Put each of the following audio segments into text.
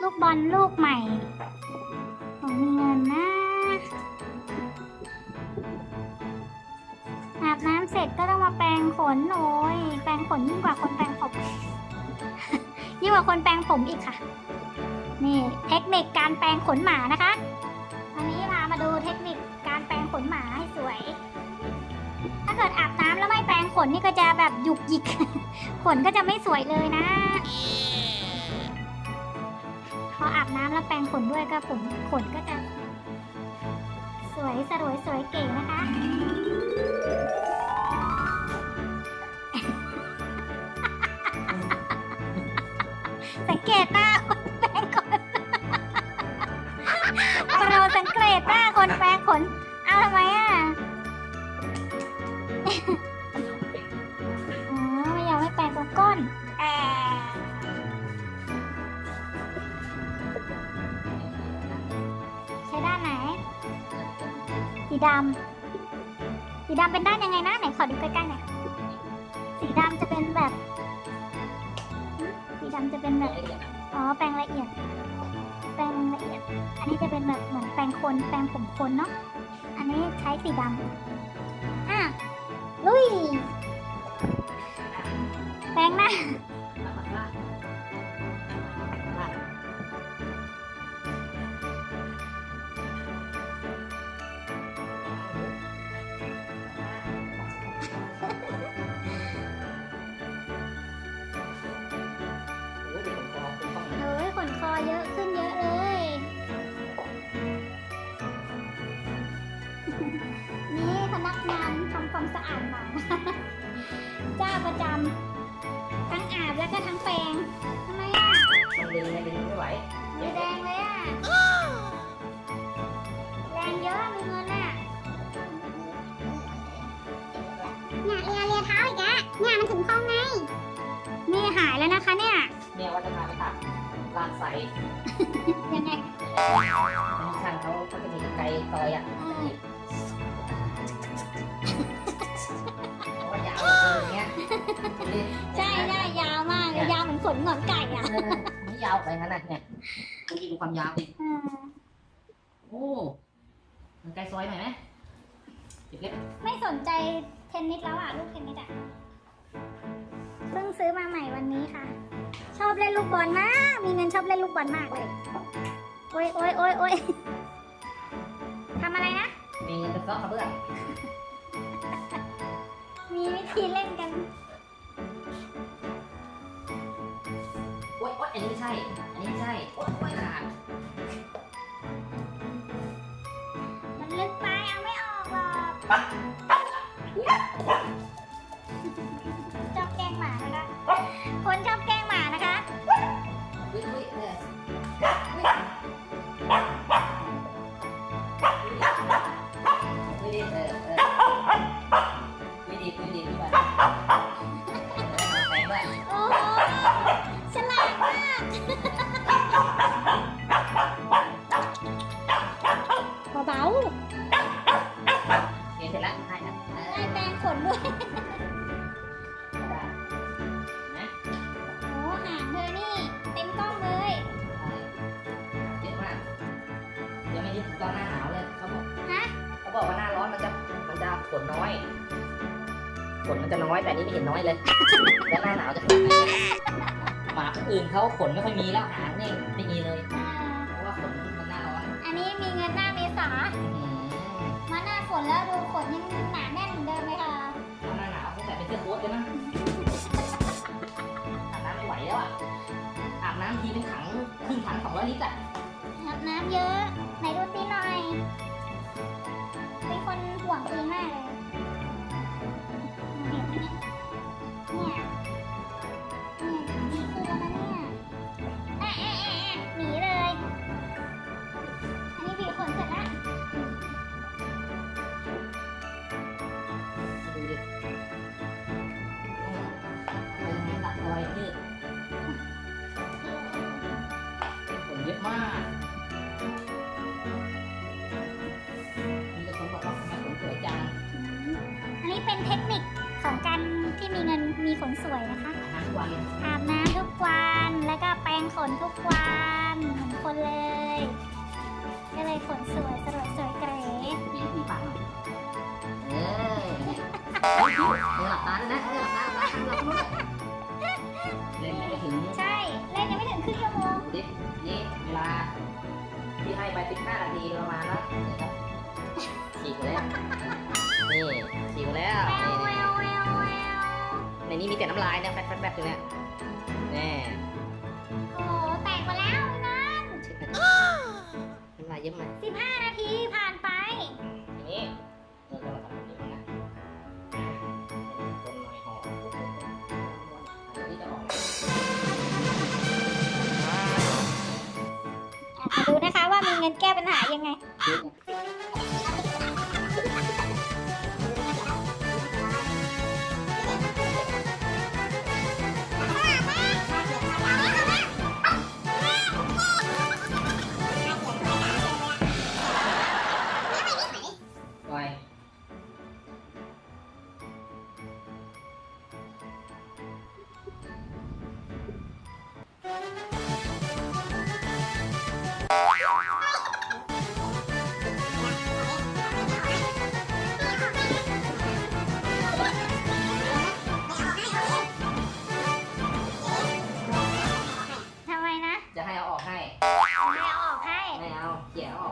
ลูกบอลลูกใหม่ผมมีเงินนะอาบน้ำเสร็จก็ต้องมาแปรงขนโอ้ยแปรงขนยิ่งกว่าคนแปรงผม ยิ่งกว่าคนแปรงผมอีกค่ะ นี่เทคนิคการแปรงขนหมานะคะ วันนี้พามาดูเทคนิคการแปรงขนหมาให้สวย ถ้าเกิดอาบน้ำแล้วไม่แปรงขนนี่ก็จะแบบหยุกหยิก ขนก็จะไม่สวยเลยนะ น้ำแล้วแปรงขนด้วยก็ผมขนก็จะสวยสรวยสวยเก๋นะคะ สังเกตหน้าคนแปร ด้านไหน สีดำสีดำเป็นด้านยังไงนะไหนขอดูใกล้ๆหน่อยสีดำจะเป็นแบบ สีดำจะเป็นแบบ อ๋อ แปรงละเอียด แปรงละเอียด อันนี้จะเป็นแบบเหมือนแปรงคน แปรงผมคนเนาะ อันนี้ใช้สีดำอะลุย แปรงหน้า เนี่ยเลียเลียเท้าอีกอะเนี่ยมันถึงคอไง นี่หายแล้วนะคะเนี่ย เนี่ยว่าจะพาไปตัดลากไซส์ยังไงน้องช่างเขาเขาจะมีกรรไกรซอยอะเออเพราะว่ายาวเกินอย่างเงี้ยใช่ใช่ยาวมากเลยยาวเหมือนขนหงอนไก่อะเออไม่ยาวไปงั้นน่ะเนี่ยดูดูความยาวดิเออโอ้กรรไกรซอยหน่อยไหมเก็บเล็บไม่สนใจเทนนิสแล้วอะ ลูกเทนนิสอะ เพิ่งซื้อมาใหม่วันนี้ค่ะ ชอบเล่นลูกบอลมาก มีเงินชอบเล่นลูกบอลมากเลย โอ้ยโอ้ยโอ้ยโอ้ยทำอะไรนะ มีเงินเป็นซอกกระเบื้องมีวิธีเล่นกัน อุ้ยอุ้ยเออเออเอออุ้ยดีอุ้ยดีอุ้ยไปแปโอ้ฉลาดมากเบาเขียนเสร็จแล้วให้นะเอๆอได้แปรงขนด้วย นจะฝนน้อยฝนมันจะน้อยแต่อันนี่ไม่เห็นน้อยเลย แล้วหน้าหนาวจะฝนน้อยหมาคนอื่นเขาขนไม่ค่อยมีแล้วหางนี่ไม่มีเลยอ่าเพราะว่าฝนมันหน้าร้อนอันนี้มีเงินหน้าเมษาอื้อหือมาหน้าฝนแล้วดูขนยังหนาแน่นเหมือนเดิมเลยค่ะตอนหน้าหนาวเขาใส่เป็นเสื้อโค้ทเลยมั้งอาบน้ำไม่ไหวแล้วอะอาบน้ำทีเป็นถังครึ่งถังสองร้อยลิตรอะอาบน้ำเยอะไหนดูตีหน่อยเป็น หลับตาด้วยนะเออหลับตาหลับตาหลับตาเล่นไปถึงใช่เล่นยังไม่ถึงครึ่งชั่วโมงดินี่เวลาที่ให้ไป15นาทีประมาณแล้วนะครับฉีกแล้วนี่ฉีกแล้วแววแวนี่วแววในนี้มีแต่น้ำลายนะแฟดแฟดแฟดอยู่เนี่ยแน่โอ้แตกมาแล้วนะเช็ดหน่อยน้ำลายเยอะไหม15นา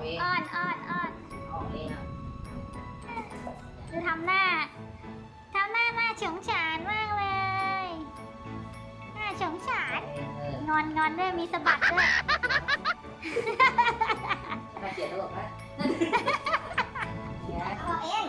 เขี่ยเอาออกเองอ้อนอ้อนอ้อนเอาออกเองนะดูทำหน้าทำหน้าหน้าฉงฉานมากเลย หน้าฉงฉาน เอองอนงอนด้วยมีสะบัดด้วยถ้าเขี่ยตลกนะเนี่ยเอาออกเอง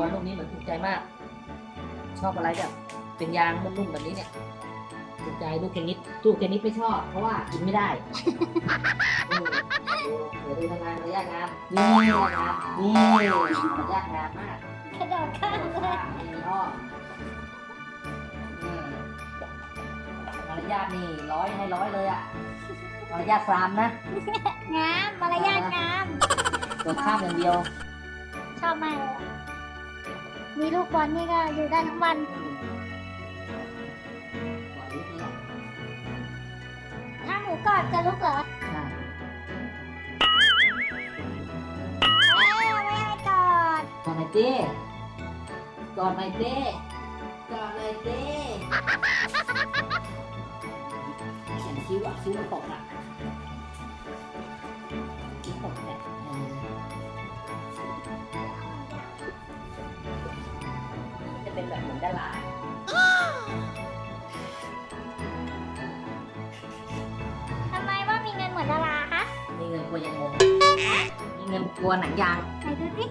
บอลลูกนี้เหมือนถูกใจมาก ชอบอะไรแบบเป็นยางนุ่มๆแบบนี้เนี่ยถูกใจลูกเทนนิสลูกเทนนิสไม่ชอบ เพราะว่ากินไม่ได้เดี๋ยวดูทำงานระยะงามนี่นะครับนี่ระยะงามมากกระโดดข้ามเลยมีอ้อมอืมมารยาทนี่ร้อยให้ร้อยเลยอะมารยาทฟามนะงามมารยาทงามโดดข้ามอย่างเดียว ชอบมากเลย มีลูกบอลนี่ก็อยู่ได้ทั้งวันก่อนนิดเดียวถ้าหมูกรอบจะลุกเหรอใช่เอ้ยไม่ให้กอดก่อนหน่อยเต้ก่อนหน่อยเต้ก่อนหน่อยเต้เขียนคิ้วอะคิ้วมันตกอะ จะเป็นแบบเหมือนดาราทำไมว่ามีเงินเหมือนดาราคะมีเงินกลัวยังงงมีเงินกลัวหนังยาง ไหนดูสิ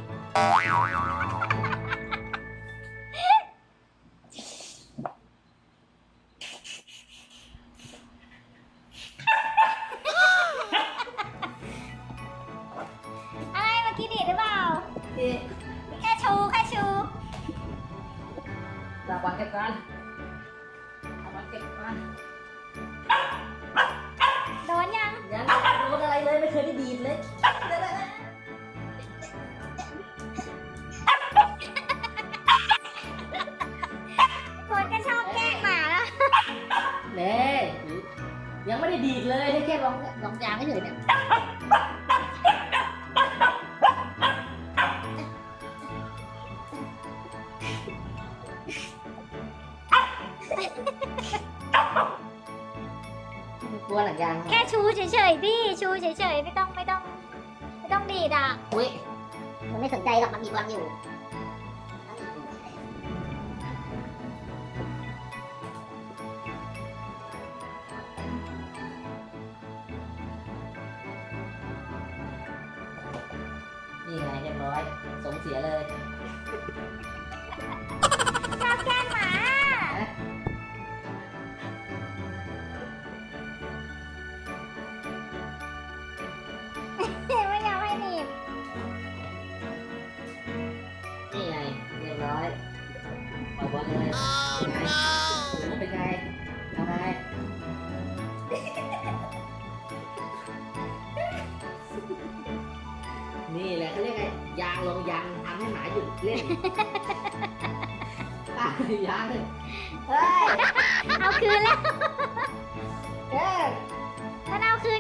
อะไรเมื่อกี้ดีดหรือเปล่า แค่ชูแค่ชู ตาบอลเก็บกันตาบอลเก็บกันโดนยังยังไม่รู้อะไรเลยไม่เคยได้ดีดเลยคนก็ชอบแกล้งหมาแล้วเน่ยังไม่ได้ดีดเลยได้แค่ลองลองยางเฉยๆเนี่ย ยางแค่ชูเฉยๆพี่ชูเฉยๆไม่ต้องไม่ต้อง ไม่ต้องดีดอะอุ้ยมันไม่สนใจหรอกมันมีบอลอยู่นี่ไงเรียบร้อยสมเสียเลย นี่แหละเขาเรียกไงยางลงยางทำให้หมาหยุดเล่นตายยางเลยเฮ้ยเอาคืนแล้ว เอ๊ะ มันเอาคืน